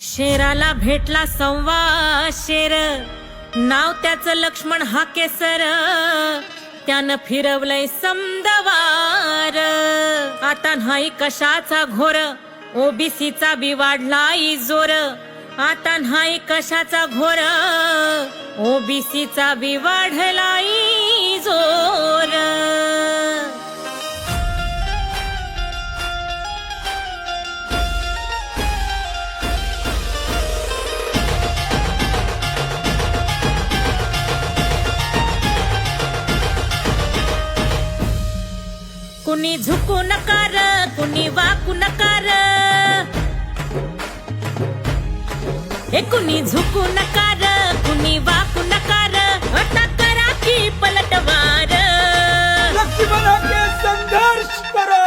शेराला भेटला संवा शेर. नाव त्याचं लक्ष्मण हा केसर. त्यानं फिरवलंय समदवार. आता नाही कशाचा घोर. ओबीसीचा बी वाढलाय जोर. आता नाही कशाचा घोर. ओबीसीचा बी वाढलाय कुणी झुकू नकार कुणी वाकू नकार. हे कुणी झुकू नकार कुणी वाकू नकार. आता करा की पलटवार लक्ष्मण के संघर्ष करो.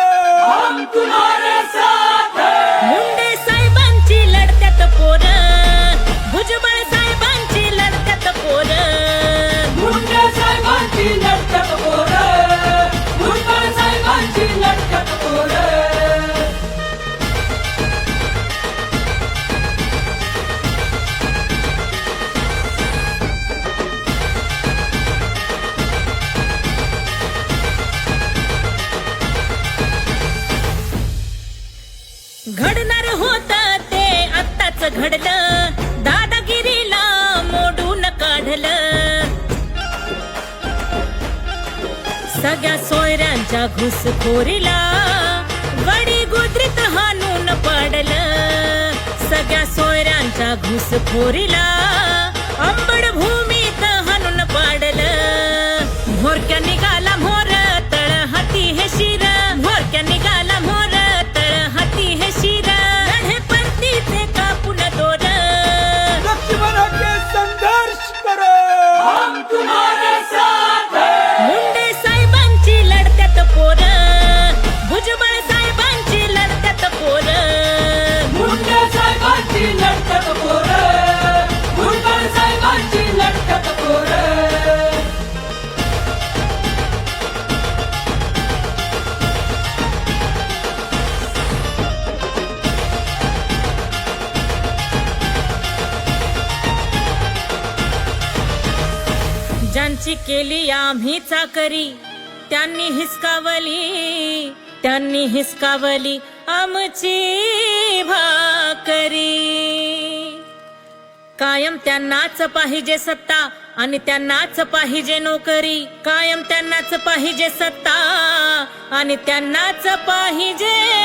घडणार होत ते आत्ताच घडलं. दादागिरीला मोडून काढलं. सगळ्या सोयऱ्यांच्या घुसखोरीला गडी गुजरीत हाणून पडलं. सगळ्या सोयऱ्यांच्या घुसखोरीला अंबड भूमीत हाणून पाडलं. भोरक्या निघा ज्यांची केली आम्ही चाकरी. त्यांनी हिसकावली त्यांनी हिसकावली आमची भाकरी. कायम त्यांनाच पाहिजे सत्ता आणि त्यांनाच पाहिजे नोकरी. कायम त्यांनाच पाहिजे सत्ता आणि त्यांनाच पाहिजे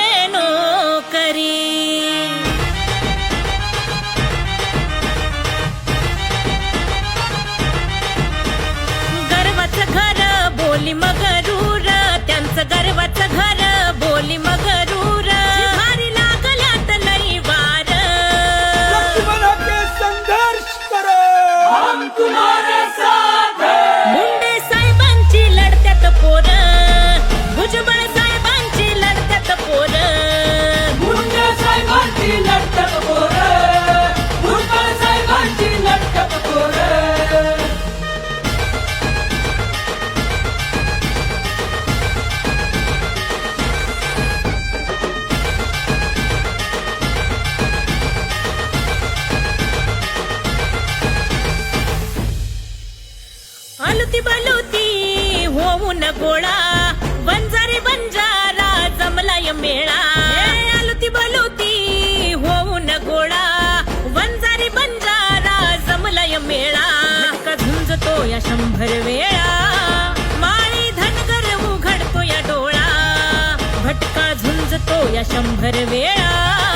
बोली मगरूर त्यांचं गर्वाचं घर बोली मग गोळा. बंजारी बंजारा जमलाय मेळा. आलुती बलुती होऊन गोळा. बंजारी बंजारा जमलाय मेळा. का झुंजतो या शंभर वेळा. माळी धनगर उघडतो या डोळा. भटका झुंजतो या शंभर वेळा.